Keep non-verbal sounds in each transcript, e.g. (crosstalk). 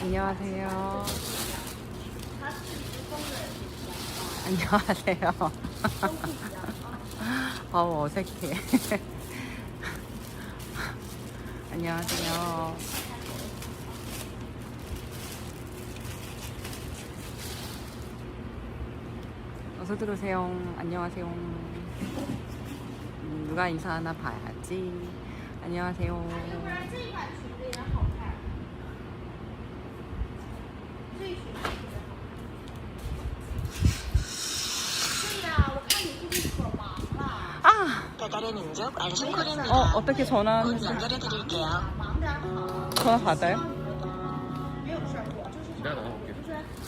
안녕하세요. 안녕하세요. (laughs) 어우, 어색해. (laughs) 안녕하세요. 어서 들어오세요. 안녕하세요. 음, 누가 인사하나 봐야지. 안녕하세요. 배달의 민족 안심콜입니다. 어, 어떻게 전화 연결해 드릴게요. 전화 받아요?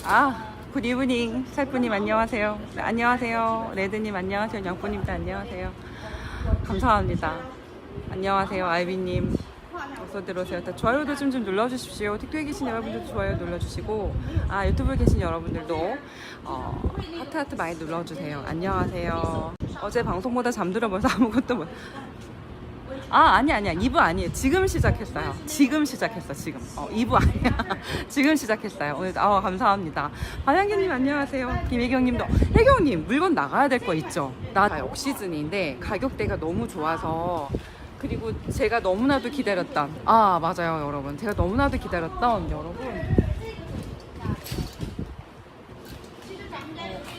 아, 굿 이브닝. 살프님 안녕하세요. 네, 안녕하세요. 레드님 안녕하세요. 영프님도 안녕하세요. 감사합니다. 안녕하세요. 아이비님. 어서 들어오세요. 다 좋아요도 좀, 좀 눌러주십시오. 틱톡에 계신 여러분들 좋아요 눌러주시고, 아, 유튜브에 계신 여러분들도, 어, 하트하트 많이 눌러주세요. 안녕하세요. 어제 방송보다 잠들어 버서 아무것도 못. 아, 아니, 아니야. 2부 아니에요. 지금 시작했어요. 지금 시작했어, 지금. 어, 2부 아니야. (laughs) 지금 시작했어요. 오늘, 아 감사합니다. 반향기님, 안녕하세요. 김혜경님도. 혜경님, 물건 나가야 될 거 있죠? 나 역시즌인데, 가격대가 너무 좋아서, 그리고 제가 너무나도 기다렸던, 아, 맞아요, 여러분. 제가 너무나도 기다렸던, 여러분.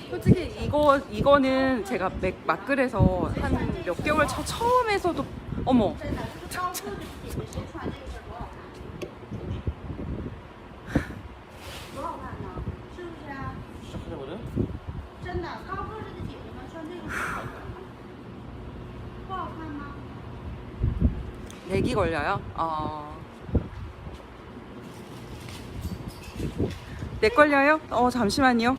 솔직히 이거 이거는 제가 맥, 막글에서 한 몇 개월 차 처음에서도 어머 (laughs) 내기 걸려요? 어. 내 걸려요? 어 잠시만요.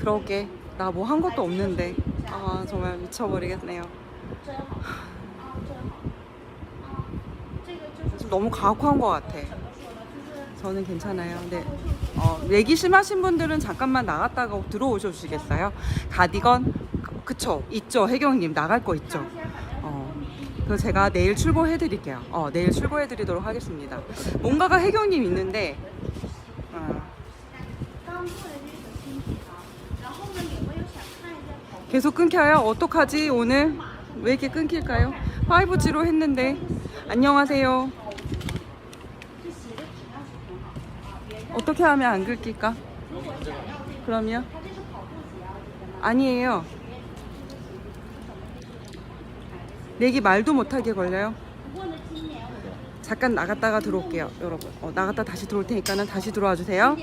그러게. 나 뭐 한 것도 없는데. 아 정말 미쳐버리겠네요. 너무 가혹한 것 같아. 저는 괜찮아요. 근데 어, 내기 심하신 분들은 잠깐만 나갔다가 들어오셔주시겠어요? 가디건? 그쵸. 있죠. 해경님 나갈 거 있죠. 어, 그 제가 내일 출고해드릴게요. 어, 내일 출고해드리도록 하겠습니다. 뭔가가 해경님 있는데 계속 끊겨요? 어떡하지 오늘? 왜 이렇게 끊길까요? 5G로 했는데 안녕하세요 어떻게 하면 안 긁힐까? 그럼요? 아니에요 내기 말도 못하게 걸려요 잠깐 나갔다가 들어올게요 여러분 어, 나갔다 다시 들어올 테니까 다시 들어와 주세요